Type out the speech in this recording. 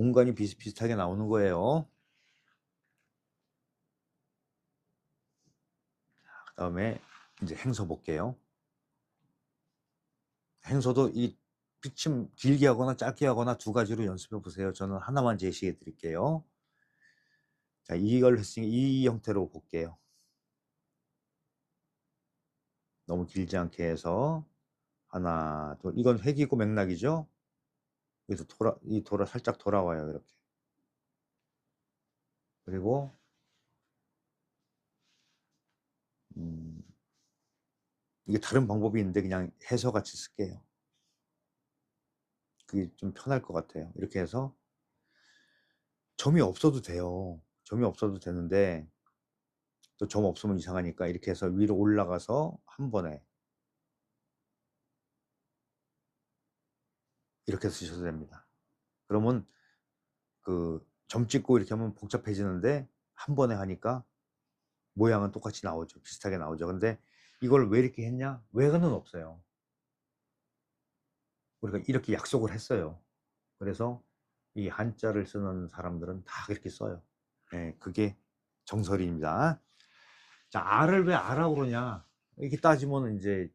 공간이 비슷비슷하게 나오는 거예요. 그 다음에 이제 행서 볼게요. 행서도 이 피침 길게 하거나 짧게 하거나 두 가지로 연습해 보세요. 저는 하나만 제시해 드릴게요. 자, 이걸 했으니 이 형태로 볼게요. 너무 길지 않게 해서 하나, 둘, 이건 획이고 맥락이죠? 여기서 돌아, 이 돌아, 살짝 돌아와요, 이렇게. 그리고, 음, 이게 다른 방법이 있는데 그냥 해서 같이 쓸게요. 그게 좀 편할 것 같아요. 이렇게 해서 점이 없어도 돼요. 점이 없어도 되는데 또 점 없으면 이상하니까 이렇게 해서 위로 올라가서 한 번에 이렇게 쓰셔도 됩니다. 그러면 그 점 찍고 이렇게 하면 복잡해지는데 한 번에 하니까 모양은 똑같이 나오죠. 비슷하게 나오죠. 근데 이걸 왜 이렇게 했냐? 왜는 없어요. 우리가 이렇게 약속을 했어요. 그래서 이 한자를 쓰는 사람들은 다 그렇게 써요. 예, 그게 정설입니다. 자, 알을 왜 알아 그러냐? 이렇게 따지면 이제